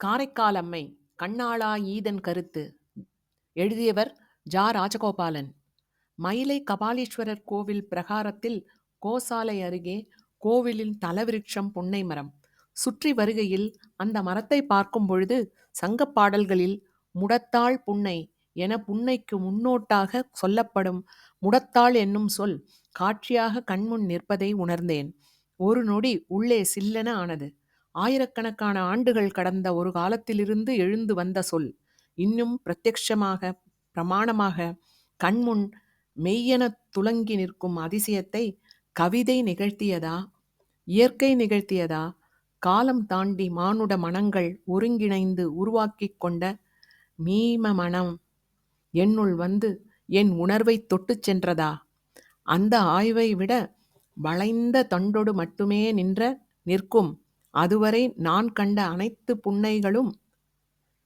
காரைக்கால் அம்மை கண்ணாளா ஈதன் கருத்து. எழுதியவர் ஜா. ராஜகோபாலன். மயிலை கபாலீஸ்வரர் கோவில் பிரகாரத்தில் கோசாலை அருகே கோவிலின் தலவிருட்சம் புன்னை மரம். சுற்றி வருகையில் அந்த மரத்தை பார்க்கும் பொழுது சங்கப் பாடல்களில் முடத்தாள் புன்னை என புன்னைக்கு முன்னோட்டாக சொல்லப்படும் முடத்தாள் என்னும் சொல் காட்சியாக கண்முன் நிற்பதை உணர்ந்தேன். ஒரு நொடி உள்ளே சில்லென ஆனது. ஆயிரக்கணக்கான ஆண்டுகள் கடந்த ஒரு காலத்திலிருந்து எழுந்து வந்த சொல். இன்னும் பிரத்யக்ஷமாக பிரமாணமாக கண்முன் மெய்யென துலங்கி நிற்கும் அதிசயத்தை கவிதை நிகழ்த்தியதா? இயற்கை நிகழ்த்தியதா? காலம் தாண்டி மானுட மனங்கள் ஒருங்கிணைந்து உருவாக்கி கொண்ட மீம மனம் என்னுள் வந்து என் உணர்வை தொட்டுச் சென்றதா? அந்த ஆய்வை விட வளைந்த தண்டொடு மட்டுமே நின்ற நிற்கும் அதுவரை நான் கண்ட அனைத்து புன்னைகளும்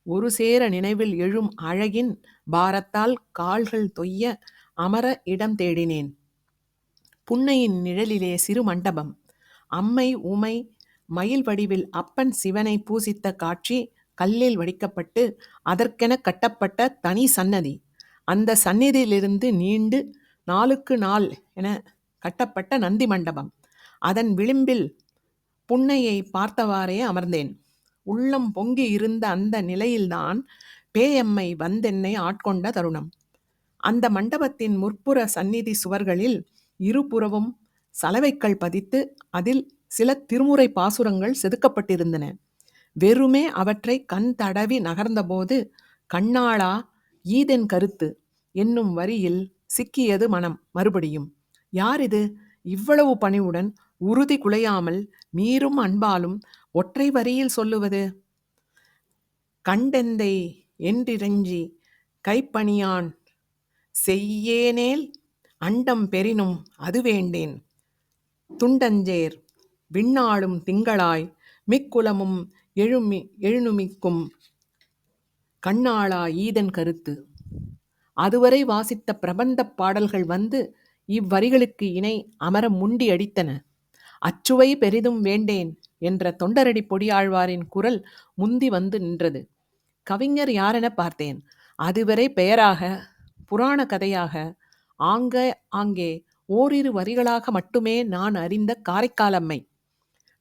ஒரு சேர நினைவில் எழும் அழகின் பாரத்தால் கால்கள் தொய்ய அமர இடம் தேடினேன். புன்னையின் நிழலிலே சிறு மண்டபம். அம்மை உமை மயில் வடிவில் அப்பன் சிவனை பூசித்த காட்சி கல்லில் வடிக்கப்பட்டு அதற்கென கட்டப்பட்ட தனி சன்னதி. அந்த சந்நிதியிலிருந்து நீண்டு நாளுக்கு நாள் என கட்டப்பட்ட நந்தி மண்டபம். அதன் விளிம்பில் புன்னையை பார்த்தவாறே அமர்ந்தேன். உள்ளம் பொங்கி இருந்த அந்த நிலையில்தான் பேயம்மை வந்தென்னை ஆட்கொண்ட தருணம். அந்த மண்டபத்தின் முற்புற சந்நிதி சுவர்களில் இருபுறவும் சலவைக்கள் பதித்து அதில் சில திருமுறை பாசுரங்கள் செதுக்கப்பட்டிருந்தன. வெறுமே அவற்றை கண் தடவி நகர்ந்தபோது கண்ணாளா ஈதென் கருத்து. என்னும் வரியில் சிக்கியது மனம். மறுபடியும் யார் இது? இவ்வளவு பணிவுடன் உறுதி குலையாமல் மீறும் அன்பாலும் ஒற்றை வரியில் சொல்லுவது? கண்டெந்தை என்றிரஞ்சி கைப்பணியான் செய்யேனேல் அண்டம் பெறினும் அது வேண்டேன். துண்டஞ்சேர் விண்ணாளும் திங்களாய் மிக்குலமும் எழுமி எழுநுமிக்கும் கண்ணாளா ஈதன் கருத்து. அதுவரை வாசித்த பிரபந்தப் பாடல்கள் வந்து இவ்வரிகளுக்கு இணை அமர முண்டி அடித்தன அச்சுவை பெரிதும் வேண்டேன் என்ற தொண்டரடி பொடியாழ்வாரின் குரல் முந்தி வந்து நின்றது. கவிஞர் யாரென பார்த்தேன். அதுவரை பெயராக புராண கதையாக ஆங்க ஆங்கே ஓரிரு வரிகளாக மட்டுமே நான் அறிந்த காரைக்காலம்மை.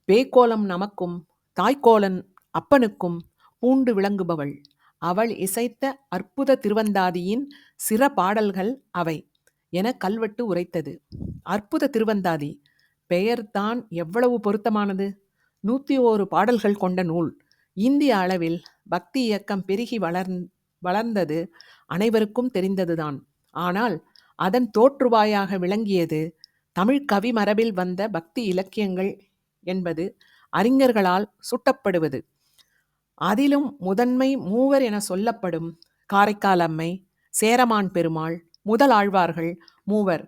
பேக்கோலம் நமக்கும் தாய்க்கோலன் அப்பனுக்கும் பூண்டு விளங்குபவள். அவள் இசைத்த அற்புத திருவந்தாதியின் சிற பாடல்கள் அவை. என கல்வெட்டு உரைத்தது. அற்புத திருவந்தாதி பெயர்தான் எவ்வளவு பொருத்தமானது? நூற்றி ஓரு பாடல்கள் கொண்ட நூல். இந்திய அளவில் பக்தி இயக்கம் பெருகி வளர் வளர்ந்தது அனைவருக்கும் தெரிந்ததுதான். ஆனால் அதன் தோற்றுவாயாக விளங்கியது தமிழ் கவி மரபில் வந்த பக்தி இலக்கியங்கள் என்பது அறிஞர்களால் சுட்டப்படுவது. அதிலும் முதன்மை மூவர் என சொல்லப்படும் காரைக்கால் அம்மை சேரமான் பெருமாள் முதல் ஆழ்வார்கள் மூவர்.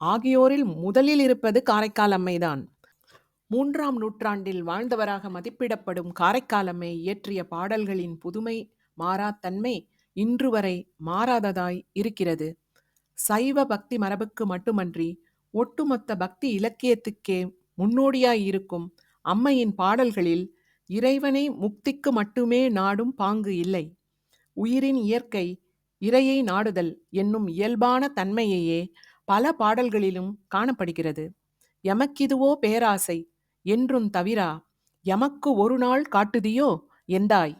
ஆகியோரில் முதலில் இருப்பது காரைக்கால் அம்மைதான். மூன்றாம் நூற்றாண்டில் வாழ்ந்தவராக மதிப்பிடப்படும் காரைக்காலம்மை இயற்றிய பாடல்களின் புதுமை மாறாத்தன்மை இன்று வரை மாறாததாய் இருக்கிறது. சைவ பக்தி மரபுக்கு மட்டுமன்றி ஒட்டுமொத்த பக்தி இலக்கியத்துக்கே முன்னோடியாய் இருக்கும் அம்மையின் பாடல்களில் இறைவனை முக்திக்கு மட்டுமே நாடும் பாங்கு இல்லை. உயிரின் இயற்கை இறையை நாடுதல் என்னும் இயல்பான தன்மையையே பல பாடல்களிலும் காணப்படுகிறது. எமக்கிதுவோ பேராசை என்றும் தவிரா எமக்கு ஒரு நாள் காட்டுதியோ எந்தாய்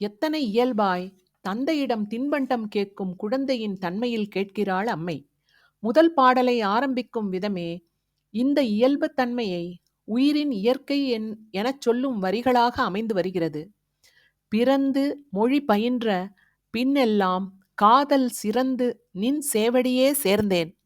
எத்தனை இயல்பாய் தந்தையிடம் தின்பண்டம் கேட்கும் குழந்தையின் தன்மையில் கேட்கிறாள் அம்மை. முதல் பாடலை ஆரம்பிக்கும் விதமே இந்த இயல்பு தன்மையை உயிரின் இயற்கை என் எனச் சொல்லும் வரிகளாக அமைந்து வருகிறது. பிறந்து மொழி பயின்ற பின்னெல்லாம் காதல் சிறந்து நின் சேவடியே சேர்ந்தேன்.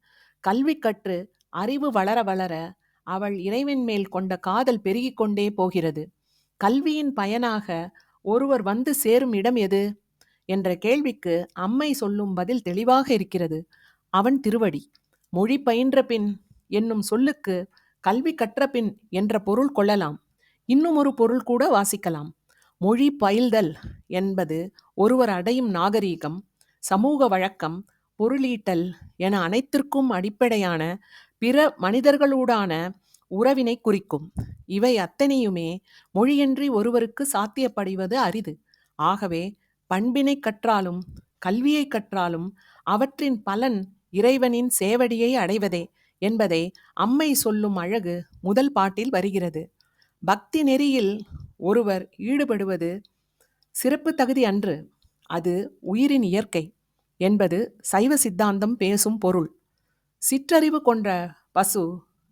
கல்வி கற்று அறிவு வளர வளர அவள் இறைவன் மேல் கொண்ட காதல் பெருகிக் கொண்டே போகிறது. கல்வியின் பயனாக ஒருவர் வந்து சேரும் இடம் எது? என்ற கேள்விக்கு அம்மை சொல்லும் பதில் தெளிவாக இருக்கிறது. அவன் திருவடி. மொழி பயின்ற பின் என்னும் சொல்லுக்கு கல்வி கற்ற பின் என்ற பொருள் கொள்ளலாம். இன்னும் ஒரு பொருள் கூட வாசிக்கலாம். மொழி பயில்தல் என்பது ஒருவர் அடையும் நாகரீகம். சமூக வழக்கம் பொருளீட்டல் என அனைத்திற்கும் அடிப்படையான பிற மனிதர்களூடான உறவினை குறிக்கும். இவை அத்தனையுமே மொழியின்றி ஒருவருக்கு சாத்தியப்படுவது அரிது. ஆகவே பண்பினை கற்றாலும் கல்வியை கற்றாலும் அவற்றின் பலன் இறைவனின் சேவடியை அடைவதே என்பதை அம்மை சொல்லும் அழகு முதல் பாட்டில் வருகிறது. பக்தி நெறியில் ஒருவர் ஈடுபடுவது சிறப்பு தகுதி அன்று. அது உயிரின் இயற்கை என்பது சைவ சித்தாந்தம் பேசும் பொருள். சிற்றறிவு கொண்ட பசு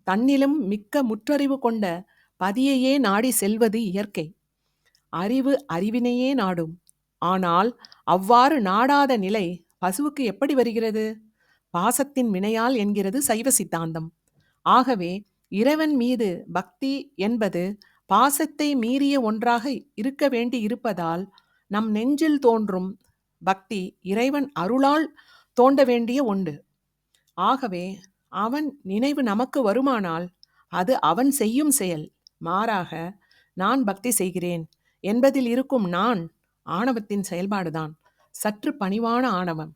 தன்னிலும் மிக்க முற்றறிவு கொண்ட பதியையே நாடி செல்வது இயற்கை. அறிவு அறிவினையே நாடும். ஆனால் அவ்வாறு நாடாத நிலை பசுவுக்கு எப்படி வருகிறது? பாசத்தின் வினையால் என்கிறது சைவ சித்தாந்தம். ஆகவே இறைவன் மீது பக்தி என்பது பாசத்தை மீறிய ஒன்றாக இருக்க வேண்டி இருப்பதால் நம் நெஞ்சில் தோன்றும் பக்தி இறைவன் அருளால் தோண்ட வேண்டிய ஒன்று. ஆகவே அவன் நினைவு நமக்கு வருமானால் அது அவன் செய்யும் செயல். மாறாக நான் பக்தி செய்கிறேன் என்பதில் இருக்கும் நான் ஆணவத்தின் செயல்பாடுதான். சற்று பணிவான ஆணவம்.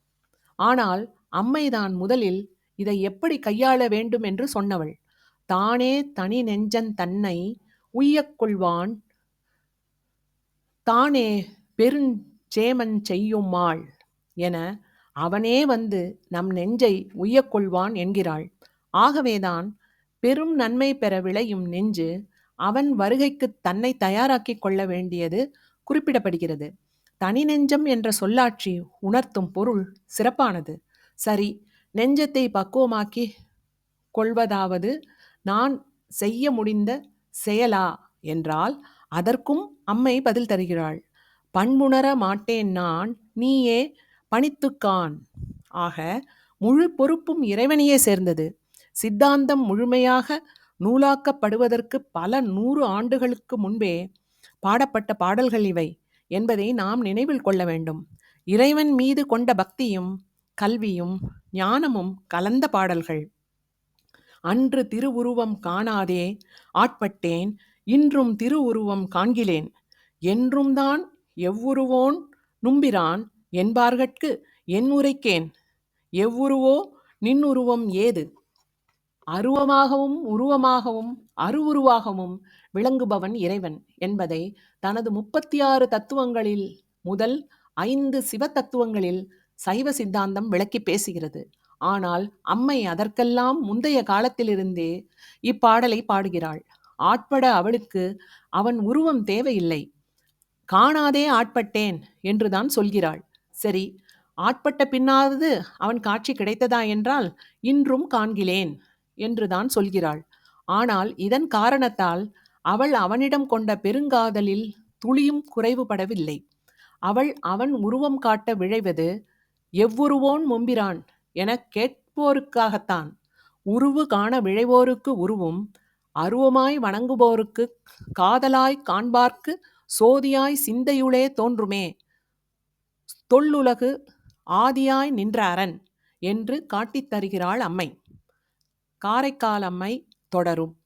ஆனால் அம்மைதான் முதலில் இதை எப்படி கையாள வேண்டும் என்று சொன்னவள். தானே தனி நெஞ்சன் தன்னை உய்யக் கொள்வான். தானே பெருஞ்சேமன் செய்யுமாள் என அவனே வந்து நம் நெஞ்சை உய்யக் கொள்வான் என்கிறாள். ஆகவேதான் பெரும் நன்மை பெற விளையும் நெஞ்சு அவன் வருகைக்கு தன்னை தயாராக்கிக் கொள்ள வேண்டியது குறிப்பிடப்படுகிறது. தனி நெஞ்சம் என்ற சொல்லாட்சி உணர்த்தும் பொருள் சிறப்பானது. சரி நெஞ்சத்தை பக்குவமாக்கி கொள்வதாவது நான் செய்ய முடிந்த செயலா? என்றால் அதற்கும் அம்மை பதில் தருகிறாள். பண்புணர மாட்டேன் நான் நீயே பணித்துக்கான். ஆக முழு பொறுப்பும் இறைவனையே சேர்ந்தது. சித்தாந்தம் முழுமையாக நூலாக்கப்படுவதற்கு பல நூறு ஆண்டுகளுக்கு முன்பே பாடப்பட்ட பாடல்கள் இவை என்பதை நாம் நினைவில் கொள்ள வேண்டும். இறைவன் மீது கொண்ட பக்தியும் கல்வியும் ஞானமும் கலந்த பாடல்கள். அன்று திருவுருவம் காணாதே ஆட்பட்டேன் இன்றும் திருவுருவம் காண்கிலேன். என்றும் தான் எவ்வுருவோன் நும்பிரான் என்பார்கட்கு என் உரைக்கேன். எவ்வுருவோ நின்னுருவம் ஏது? அருவமாகவும் உருவமாகவும் அருவுருவாகவும் விளங்குபவன் இறைவன் என்பதை தனது முப்பத்தி ஆறு தத்துவங்களில் முதல் ஐந்து சிவ தத்துவங்களில் சைவ சித்தாந்தம் விளக்கி பேசுகிறது. ஆனால் அம்மை அதற்கெல்லாம் முந்தைய காலத்திலிருந்தே இப்பாடலை பாடுகிறாள். ஆட்பட அவளுக்கு அவன் உருவம் தேவையில்லை. காணாதே ஆட்பட்டேன் என்றுதான் சொல்கிறாள். சரி ஆட்பட்ட பின்னாவது அவன் காட்சி கிடைத்ததா என்றால் இன்றும் காண்கிலேன் என்றுதான் சொல்கிறாள். ஆனால் இதன் காரணத்தால் அவள் அவனிடம் கொண்ட பெருங்காதலில் துளியும் குறைவுபடவில்லை. அவள் அவன் உருவம் காட்ட விழைவது எவ்வுருவோன் மும்பிரான் எனக் கேட்போருக்காகத்தான். உருவு காண விழைவோருக்கு உருவும் அருவமாய் வணங்குவோருக்கு காதலாய் காண்பார்க்கு சோதியாய் சிந்தையுளே தோன்றுமே. தொல்லுலகு ஆதியாய் நின்ற அரண் என்று காட்டித் தருகிறாள் அம்மை. காரைக்கால் அம்மை தொடரும்.